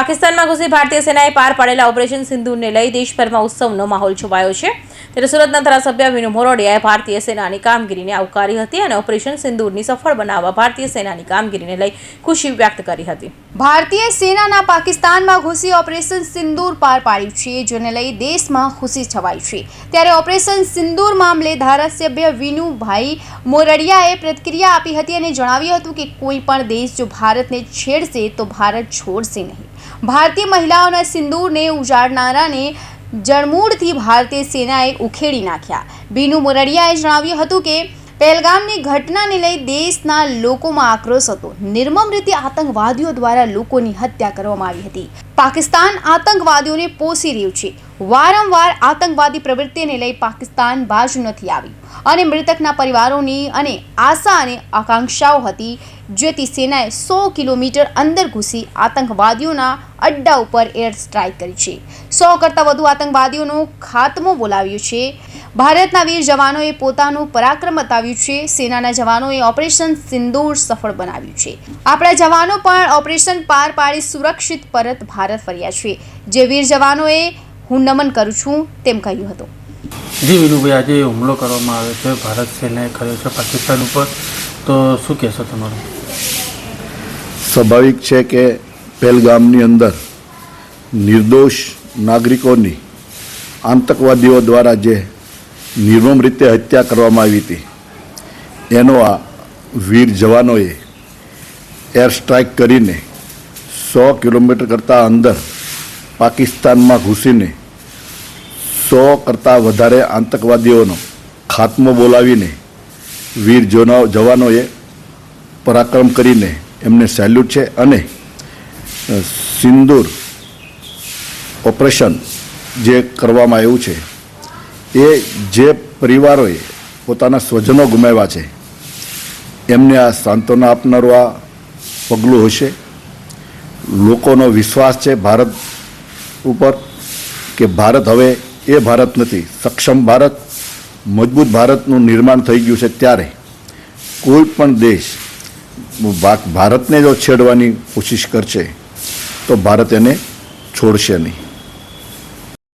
પાકિસ્તાનમાં ઘૂસી ભારતીય સેનાએ પાર પાડેલા ઓપરેશન સિંધુને લઈ દેશભરમાં ઉત્સવનો માહોલ છવાયો છે. ત્યારે સુરતના ધારાસભ્ય વિનુ મોરડિયાએ ભારતીય સેનાની કામગીરીને આવકારી હતી અને ઓપરેશન સિંદૂરની સફળ બનાવવા ભારતીય સેનાની કામગીરીને લઈ ખુશી વ્યક્ત કરી હતી. ભારતીય સેનાના પાકિસ્તાનમાં ઘૂસી ઓપરેશન સિંદૂર પાર પાડ્યું છે, જેને લઈ દેશમાં ખુશી છવાઈ છે. ત્યારે ઓપરેશન સિંદૂર મામલે ધારાસભ્ય વિનુભાઈ મોરડિયાએ પ્રતિક્રિયા આપી હતી અને જણાવ્યું હતું કે કોઈ પણ દેશ જો ભારતને છેડશે તો ભારત છોડશે નહીં. ભારતીય મહિલાઓના સિંદૂરને ઉજાડનારાને જળમૂળથી ભારતીય સેનાએ ઉખેડી નાખ્યા. બીનુ મોરડિયાએ જણાવ્યું હતું કે, પહેલગામની ઘટનાને લઈ દેશના લોકોમાં આક્રોશ હતો. નિર્મમ રીતે આતંકવાદીઓ દ્વારા લોકોની હત્યા કરવામાં આવી હતી. પાકિસ્તાન આતંકવાદીઓને પોષી રહ્યું છે. વારંવાર આતંકવાદી પ્રવૃત્તિને લઈ પાકિસ્તાન બાજુ નથી આવ્યું અને મૃતકના પરિવારોની અને આશા અને આકાંક્ષાઓ હતી જેથી સેનાએ સો કિલોમીટર અંદર ઘૂસી આતંકવાદીઓના અડ્ડા ઉપર એર સ્ટ્રાઇક કરી છે. સો કરતાં વધુ આતંકવાદીઓનો ખાતમો બોલાવ્યો છે. ભારતના વીર જવાનોએ પોતાનું પરાક્રમ બતાવ્યું છે. સેનાના જવાનોએ ઓપરેશન સિંદૂર સફળ બનાવ્યું છે. આપણા જવાનો પણ ઓપરેશન પાર પાડી સુરક્ષિત પરત ભારત ફર્યા છે. જે વીર જવાનોએ હું નમન કરું છું તેમ કહ્યું હતું. જી વિનુભાઈ, આજે હુમલો કરવામાં આવ્યો છે. ભારત સેનાએ કર્યો છે પાકિસ્તાન ઉપર. તો શું કહેશો તમારું? સ્વાભાવિક છે કે પહેલગામની અંદર નિર્દોષ નાગરિકોની આતંકવાદીઓ દ્વારા જે નિર્મમ રીતે હત્યા કરવામાં આવી હતી, એનો આ વીર જવાનોએ એર સ્ટ્રાઇક કરીને સો કિલોમીટર કરતાં અંદર પાકિસ્તાનમાં ઘૂસીને સો કરતાં વધારે આતંકવાદીઓનો ખાત્મો બોલાવીને વીર જવાનોએ પરાક્રમ કરીને એમને સેલ્યુટ છે અને સિંદૂર ઓપરેશન જે કરવામાં આવ્યું છે, એ જે પરિવારોએ પોતાના સ્વજનો ગુમાવ્યા છે, એમને આ સાંત્વના આપનારું આ પગલું હશે. લોકોનો વિશ્વાસ છે ભારત ઉપર કે ભારત હવે એ ભારત નથી, સક્ષમ ભારત મજબૂત ભારતનું નિર્માણ થઈ ગયું છે ત્યારે કોઈ પણ દેશ ભારતને જો છેડવાની કોશિશ કરશે, તો ભારત એને છોડશે નહીં.